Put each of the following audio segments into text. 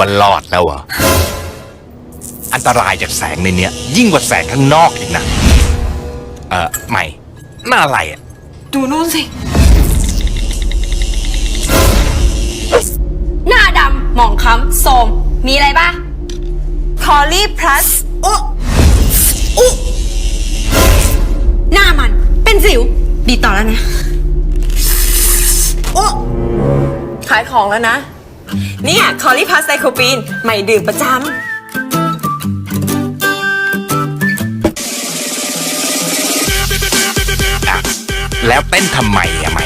คิดว่ารอดแล้วเหรอ อันตรายจากแสงในเนี้ย ยิ่งกว่าแสงข้างนอกอีกนะ เออใหม่หน้าอะไรอะ ดูนู่นสิ หน้าดำหมองคล้ำโสม มีอะไรบ้างคอลี่พลัสอุ๊อุ๊หน้ามันเป็นสิว ดีต่อแล้วนะอุ๊ขายของแล้วนะ เนี่ยคอลี่พลัสไซโคปีนใหม่ดื่มประจำอะแล้วเต้นทำไมอะใหม่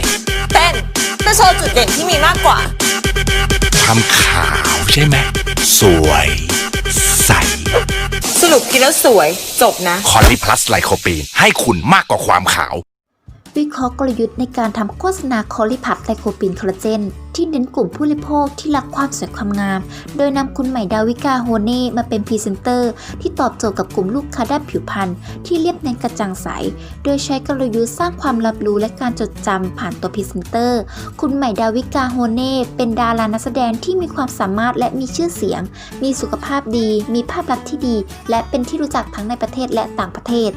เต้นเพื่อโชว์จุดเด่นที่มีมากกว่าทำขาวใช่ไหม สวย ใส สรุปกินแล้วสวยจบนะ คอลลิพลัสไลโคปีน ให้คุณมากกว่าความขาว วิเคราะห์กลยุทธ์ในการทำโฆษณาคอลิพัทไลโคปินคอลลาเจน ที่เน้นกลุ่มผู้บริโภคที่รักความสวยความงาม โดยนำคุณใหม่ดาวิกาโฮเน่มาเป็นพรีเซนเตอร์ ที่ตอบโจทย์กับกลุ่มลูกค้าด้านผิวพรรณที่เรียบเนียนกระจ่างใส โดยใช้กลยุทธ์สร้างความรับรู้และการจดจำผ่านตัวพรีเซนเตอร์ คุณใหม่ดาวิกาโฮเน่เป็นดารานักแสดงที่มีความสามารถและมีชื่อเสียง มีสุขภาพดี มีภาพลักษณ์ที่ดี และเป็นที่รู้จักทั้งในประเทศและต่างประเทศ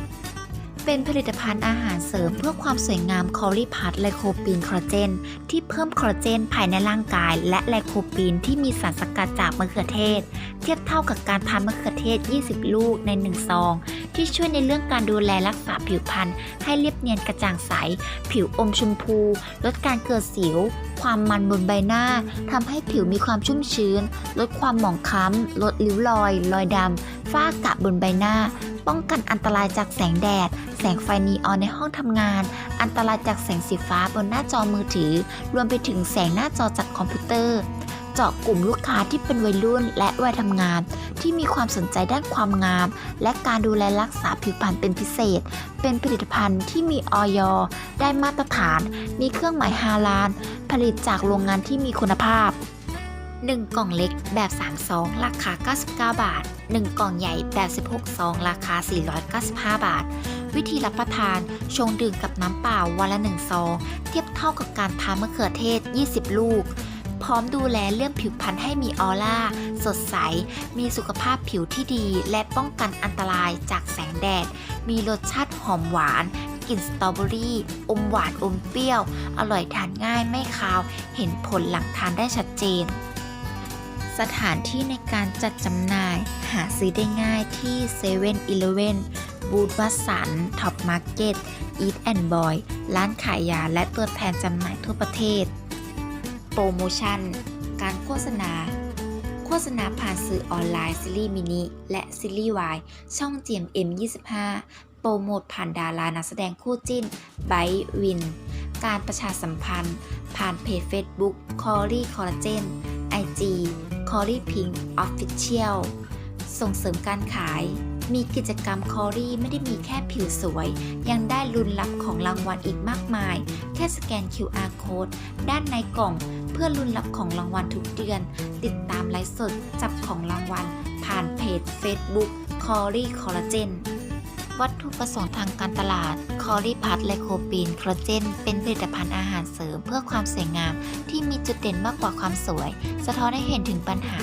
เป็นผลิตภัณฑ์อาหารเสริมเพื่อความสวยงามคอลีพัทไลโคปีนคอลลาเจน ที่เพิ่มคอลลาเจนภายในร่างกาย และไลโคปีนที่มีสารสกัดจากมะเขือเทศ เทียบเท่ากับการทานมะเขือเทศ 20 ลูกใน 1 ซอง ที่ช่วยในเรื่องการดูแลรักษาผิวพรรณให้เรียบเนียนกระจ่างใส ผิวอมชมพู ลดการเกิดสิว ความมันบนใบหน้าทำให้ผิวมีความชุ่มชื้น ลดความหมองคล้ำลดริ้วรอย รอยดำฝ้ากระบนใบหน้า ป้องกันอันตรายจากแสงแดด แสงไฟนีออนในห้องทำงาน อันตรายจากแสงสีฟ้าบนหน้าจอมือถือ รวมไปถึงแสงหน้าจอจากคอมพิวเตอร์ เจาะกลุ่มลูกค้าที่เป็นวัยรุ่นและวัยทำงาน ที่มีความสนใจด้านความงาม และการดูแลรักษาผิวพรรณเป็นพิเศษ เป็นผลิตภัณฑ์ที่มีออยได้มาตรฐาน มีเครื่องหมายฮาลาลผลิตจากโรงงานที่มีคุณภาพ 1 กล่องเล็กแบบ 3 ซอง ราคา 99 บาท 1 กล่องใหญ่แบบ 16 ซอง ราคา 495 บาท วิธีรับประทาน ชงดื่มกับน้ำเปล่าวันละ 1 ซอง เทียบเท่ากับการทานมะเขือเทศ 20 ลูก พร้อมดูแลเรื่องผิวพรรณให้มีออร่า สดใส มีสุขภาพผิวที่ดี และป้องกันอันตรายจากแสงแดด มีรสชาติหอมหวานกลิ่นสตรอเบอรี่ อมหวานอมเปรี้ยว อร่อยทานง่ายไม่คาว เห็นผลหลังทานได้ชัดเจน สถานที่ในการจัดจำหน่าย หาซื้อได้ง่ายที่7 e เ e ่ e อบูธวัสันท็อปมาร์เก็ตอีทแอนด์บอย ร้านขายยาและตัวแทนจำหน่ายทั่วประเทศ โปรโมชั่น การโฆษณา โฆษณาผ่านสื่อออนไลน์ซีรีส์มินิและซีรีส์วายช่อง GMM 25 โปรโมทผ่านดารานักแสดงคู่จิ้นไบวิน การประชาสัมพันธ์ ผ่านเพจ Facebook c o r y Collagen IG c o r y Pink Official ส่งเสริมการขาย มีกิจกรรมคอรี่ไม่ได้มีแค่ผิวสวย ยังได้ลุ้นรับของรางวัลอีกมากมาย แค่สแกน QR code ด้านในกล่อง เพื่อลุ้นรับของรางวัลทุกเดือน ติดตามไลฟ์สดจับของรางวัล ผ่านเพจ Facebook c o r y Collagen วัตถุประสงค์ทางการตลาด คอรีพัทไลโคปีนโคอลลาเจน เป็นผลิตภัณฑ์อาหารเสริมเพื่อความสวยงาม ที่มีจุดเด่นมากกว่าความสวย สะท้อนให้เห็นถึงปัญหา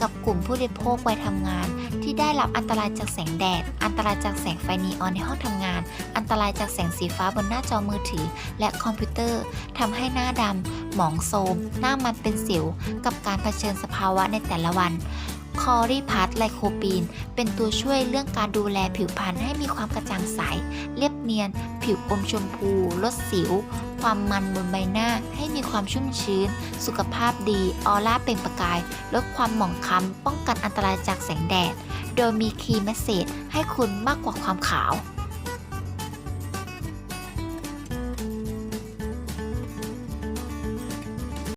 กับกลุ่มผู้บริโภควัยทำงาน ที่ได้รับอันตรายจากแสงแดด อันตรายจากแสงไฟนีออนในห้องทำงาน อันตรายจากแสงสีฟ้าบนหน้าจอมือถือ และคอมพิวเตอร์ทำให้หน้าดำหมองโทมหน้ามันเป็นสิว กับการเผชิญสภาวะในแต่ละวัน คอรีพัทไลโคปีน เป็นตัวช่วยเรื่องการดูแลผิวพรรณให้มีความกระจ่างใส เรียบเนียน ผิวอมชมพู ลดสิว ความมันบนใบหน้า ให้มีความชุ่มชื้น สุขภาพดี ออร่าเปล่งประกาย ลดความหมองคล้ำ ป้องกันอันตรายจากแสงแดด โดยมีคีย์เมสเซจให้คุณมากกว่าความขาว